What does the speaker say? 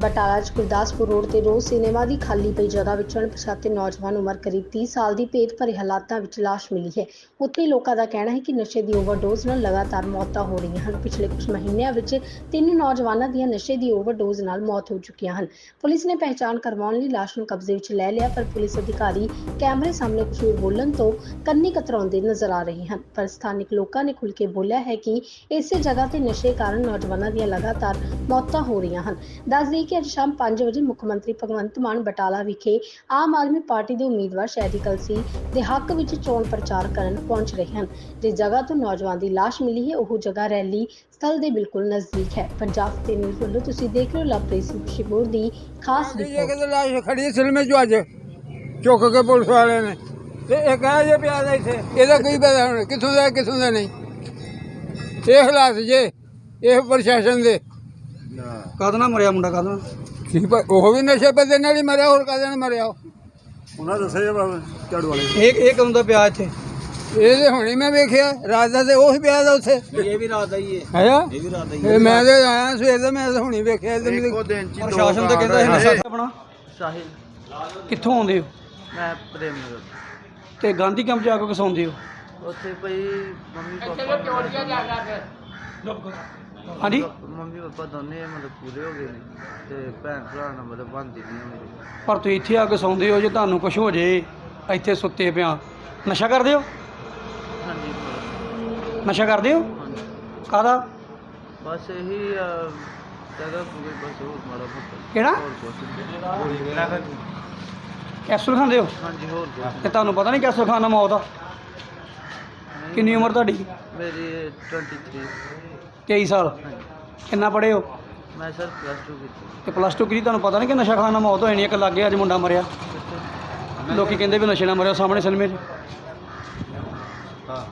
ਬਟਾਲਾ 'ਚ ਗੁਰਦਾਸਪੁਰ ਰੋਡ ਤੇ ਰੋਜ਼ ਸਿਨੇਮਾ ਦੀ ਖਾਲੀ ਪਈ ਜਗ੍ਹਾ ਵਿੱਚ ਅਣਪਛਾਤੇ ਨੌਜਵਾਨ ਉਮਰ ਕਰੀਬ 30 ਸਾਲ ਦੀ ਭੇਦ ਭਰੇ ਹਾਲਾਤਾਂ ਵਿੱਚ ਲਾਸ਼ ਮਿਲੀ ਹੈ। ਉੱਥੇ ਲੋਕਾਂ ਦਾ ਕਹਿਣਾ ਹੈ ਕਿ ਨਸ਼ੇ ਦੀ ਓਵਰਡੋਜ਼ ਨਾਲ ਲਗਾਤਾਰ ਮੌਤਾਂ ਹੋ ਰਹੀਆਂ ਹਨ। ਪਿਛਲੇ ਕੁਝ ਮਹੀਨਿਆਂ ਵਿੱਚ ਤਿੰਨ ਨੌਜਵਾਨਾਂ ਦੀਆਂ ਨਸ਼ੇ ਦੀ ਓਵਰਡੋਜ਼ ਨਾਲ ਮੌਤ ਹੋ ਚੁੱਕੀਆਂ ਹਨ। ਪੁਲਿਸ ਨੇ ਪਹਿਚਾਣ ਕਰਵਾਉਣ ਲਈ ਲਾਸ਼ ਨੂੰ ਕਬਜ਼ੇ ਵਿੱਚ ਲੈ ਲਿਆ, ਪਰ ਪੁਲਿਸ ਅਧਿਕਾਰੀ ਕੈਮਰੇ ਸਾਹਮਣੇ ਕੁਝ ਬੋਲਣ ਤੋਂ ਕੰਨੀ ਕਤਰਾਉਂਦੇ ਨਜ਼ਰ ਆ ਰਹੇ ਹਨ। ਪਰ ਸਥਾਨਕ ਲੋਕਾਂ ਨੇ ਖੁੱਲ੍ਹ ਕੇ ਬੋਲਿਆ ਹੈ ਕਿ ਇਸੇ ਜਗ੍ਹਾ ਤੇ ਨਸ਼ੇ ਕਾਰਨ ਨੌਜਵਾਨਾਂ ਦੀਆਂ ਲਗਾਤਾਰ ਮੌਤਾਂ ਹੋ ਰਹੀਆਂ ਹਨ। ਦੱਸ ਦੇਈਏ ਕਿ ਅੱਜ ਸ਼ਾਮ 5 ਵਜੇ ਮੁੱਖ ਮੰਤਰੀ ਭਗਵੰਤ ਮਾਨ ਬਟਾਲਾ ਵਿਖੇ ਆਮ ਆਦਮੀ ਪਾਰਟੀ ਦੇ ਉਮੀਦਵਾਰ ਸ਼ਹਿਰੀ ਕਲਸੀ ਦੇ ਹੱਕ ਵਿੱਚ ਚੋਣ ਪ੍ਰਚਾਰ ਕਰਨ ਪਹੁੰਚ ਰਹੇ ਹਨ। ਜਿਸ ਜਗ੍ਹਾ ਤੋਂ ਨੌਜਵਾਨ ਦੀ ਲਾਸ਼ ਮਿਲੀ ਹੈ ਉਹ ਜਗ੍ਹਾ ਰੈਲੀ ਸਥਲ ਦੇ ਬਿਲਕੁਲ ਨਜ਼ਦੀਕ ਹੈ। ਪੰਜਾਬ ਤੇ ਨਿਊਜ਼ ਵੱਲੋਂ ਤੁਸੀਂ ਦੇਖ ਰਹੇ ਹੋ ਲਵਪ੍ਰੀਤ ਸਿੰਘ ਸ਼ਿਬੂਰ ਦੀ ਖਾਸ ਰਿਪੋਰਟ ਲਾਸ਼ ਖੜੀ ਸਿਲਮੇ ਚੋਂ ਅੱਜ। ਚੁੱਕ ਕੇ ਪੁਲਿਸ ਵਾਲਿਆਂ ਨੇ। ਤੇ ਇਹ ਕਹੇ ਜੇ ਪਿਆ ਦਾ ਇੱਥੇ ਇਹਦਾ ਕੀ ਪਤਾ ਹੁਣ ਕਿੱਥੋਂ ਦਾ ਕਿੱਥੋਂ ਦਾ ਨਹੀਂ। ਇਹ ਹਾਲਾਤ ਜੇ ਇਹ ਪ੍ਰਸ਼ਾਸਨ ਦੇ ਕਦ ਨਾ ਮਰਿਆ ਮੁੰਡਾ ਕਦ ਨਾ ਕੀ ਪ- ਉਹ ਵੀ ਨਸ਼ੇ ਪੱਤੇ ਨਾਲ ਹੀ ਮਰਿਆ ਹੋਰ ਕਾਹਦੇ ਨਾਲ ਮਰਿਆ ਉਹ? ਉਹਨਾਂ ਦੱਸਿਆ ਜੀ ਬਾਬਾ ਝਾੜੂ ਵਾਲੇ ਇਹ ਇਹ ਕਦੋਂ ਦਾ ਪਿਆ ਇੱਥੇ? ਇਹ ਤੇ ਹੁਣੇ ਮੈਂ ਵੇਖਿਆ ਦਾ ਤੇ ਉਹ ਹੀ ਪਿਆ ਦਾ ਉੱਥੇ। ਇਹ ਵੀ ਰਾਤ ਦਾ ਹੀ ਹੈ? ਹੈਗਾ ਇਹ ਵੀ ਰਾਤ ਦਾ ਇਹ ਮੈਂ ਤੇ ਆਇਆ ਸਵੇਰ ਦਾ ਮੈਂ ਤਾਂ ਹੁਣੇ ਵੇਖਿਆ ਮੈਨੂੰ- ਇੱਕੋ ਦਿਨ ਚ ਪ੍ਰਸ਼ਾਸਨ ਤੇ ਕਹਿੰਦਾ ਇਹ ਨਸ਼ਾ। ਆਪਣਾ। ਸਾਹਿਲ ਕਿੱਥੋਂ ਆਉਂਦੇ ਹੋ? ਮੈਂ ਪ੍ਰੇਮ ਨਗਰ ਤੇ ਗਾਂਧੀ ਕੈਂਪ ਜਾ ਕੇ ਕਸਾਉਂਦੇ ਹੋ? ਉੱਥੇ ਭਈ ਮੰਮੀ ਪਾਪਾ ਹਾਂਜੀ? ਮੰਮੀ ਪਾਪਾ ਦੋਨੇ ਮਤਲਬ ਪੂਰੇ ਹੋ ਗਏ ਨੇ ਤੇ ਭੈਣ ਭਰਾ ਨਾਲ ਮਤਲਬ ਬਣਦੀ ਨਹੀਂ ਮੇਰੀ ਪਰ ਤੁਸੀਂ ਇੱਥੇ ਆ ਕੇ ਸੌਂਦੇ ਹੋ ਜੇ ਤੁਹਾਨੂੰ ਕੁਝ ਹੋ ਜੇ ਇੱਥੇ ਸੁੱਤੇ ਪਿਆ। ਨਸ਼ਾ ਕਰਦੇ ਹੋ? ਹਾਂਜੀ। ਨਸ਼ਾ ਕਰਦੇ ਹੋ? ਹਾਂਜੀ। ਕਾਦਾ ਬਸ ਇਹੀ ਜਗ੍ਹਾ ਪੂਰੀ ਬਸ ਹੋਰ ਮਾੜਾ ਮੋਟਾ। ਕਿਹੜਾ? ਹੋਰ ਕੁਛ ਕੈਪਸੂਲ ਖਾਂਦੇ ਹੋ? ਹਾਂਜੀ ਹੋਰ ਕੁਛ ਤੇ ਤੁਹਾਨੂੰ ਪਤਾ ਨਹੀਂ ਕੈਪਸੂਲ ਖਾਣਾ ਮੌਤ ਆ? ਨਹੀਂ। ਕਿੰਨੀ ਉਮਰ ਤੁਹਾਡੀ? ਮੇਰੀ 23 23 ਸਾਲ। ਕਿੰਨਾ ਪੜ੍ਹੇ ਹੋ? ਮੈਂ ਸਰ ਪਲੱਸ 2 ਕੀਤੀ। ਤੇ ਪਲੱਸ 2 ਕੀਤੀ ਤੁਹਾਨੂੰ ਪਤਾ ਨਹੀਂ ਕਿ ਨਸ਼ਾ ਖਾਣਾ ਮੌਤ ਹੋ ਜਾਣੀ ਇੱਕ ਲੱਗੇ ਅੱਜ ਮੁੰਡਾ ਮਰਿਆ। ਲੋਕੀ ਕਹਿੰਦੇ ਵੀ ਨਸ਼ੇ ਨਾਲ ਮਰਿਆ ਸਾਹਮਣੇ ਸਿਨੇਮੇ 'ਚ। ਹਾਂ।